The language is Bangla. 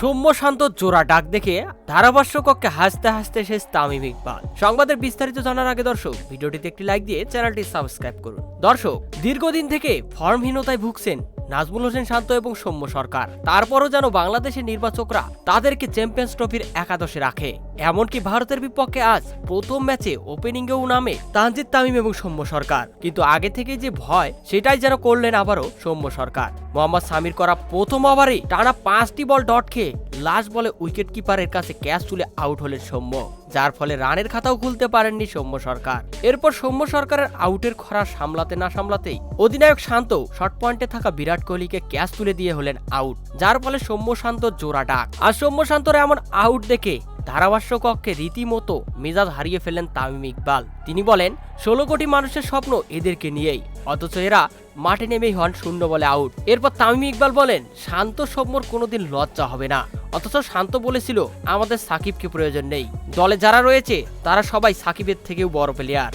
সৌম্য শান্ত জোড়া ডাক দেখে ধারাভাষ্য কক্ষে হাসতে হাসতে শেষ তামিম ইকবাল। সংবাদের বিস্তারিত জানার আগে দর্শক, ভিডিওটিতে একটি লাইক দিয়ে চ্যানেলটি সাবস্ক্রাইব করুন। দর্শক, দীর্ঘদিন থেকে ফর্মহীনতায় ভুগছেন নাজমুল হোসেন শান্ত এবং সৌম্য সরকার। তারপরও যেন বাংলাদেশের নির্বাচকরা তাদেরকে চ্যাম্পিয়ন্স ট্রফির একাদশে রাখে। এমনকি ভারতের বিপক্ষে আজ প্রথম ম্যাচে ওপেনিংয়েও নামে তানজিদ তামিম এবং সৌম্য সরকার। কিন্তু আগে থেকে যে ভয়, সেটাই যেন করলেন আবারও সৌম্য সরকার। মোহাম্মদ সামির করা প্রথম ওভারেই টানা পাঁচটি বল ডট খেয়ে লাস্ট বলে উইকেট কিপারের কাছে ক্যাচ তুলে আউট হলেন সৌম্য, যার ফলে রানের খাতাও খুলতে পারেননি সৌম্য সরকার। এরপর সৌম্য সরকারের আউটের খরা সামলাতে না সামলাতেই অধিনায়ক শান্ত শর্ট পয়েন্টে থাকা বিরাট কোহলিকে ক্যাচ তুলে দিয়ে হলেন আউট, যার ফলে সৌম্য শান্ত জোড়া ডাক। আর সৌম্য শান্তর এমন আউট দেখে ধারাভাষ্য কক্ষে রীতিমতো মেজাজ হারিয়ে ফেলেন তামিম ইকবাল। তিনি বলেন, ষোলো কোটি মানুষের স্বপ্ন এদেরকে নিয়েই, অথচ এরা মাঠে নেমেই হন শূন্য বলে আউট। এরপর তামিম ইকবাল বলেন, শান্ত সৌম্যর কোনোদিন লজ্জা হবে না। অথচ শান্ত বলেছিল, আমাদের সাকিবকে প্রয়োজন নেই। দলে যারা রয়েছে, তারা সবাই সাকিবের থেকেও বড় প্লেয়ার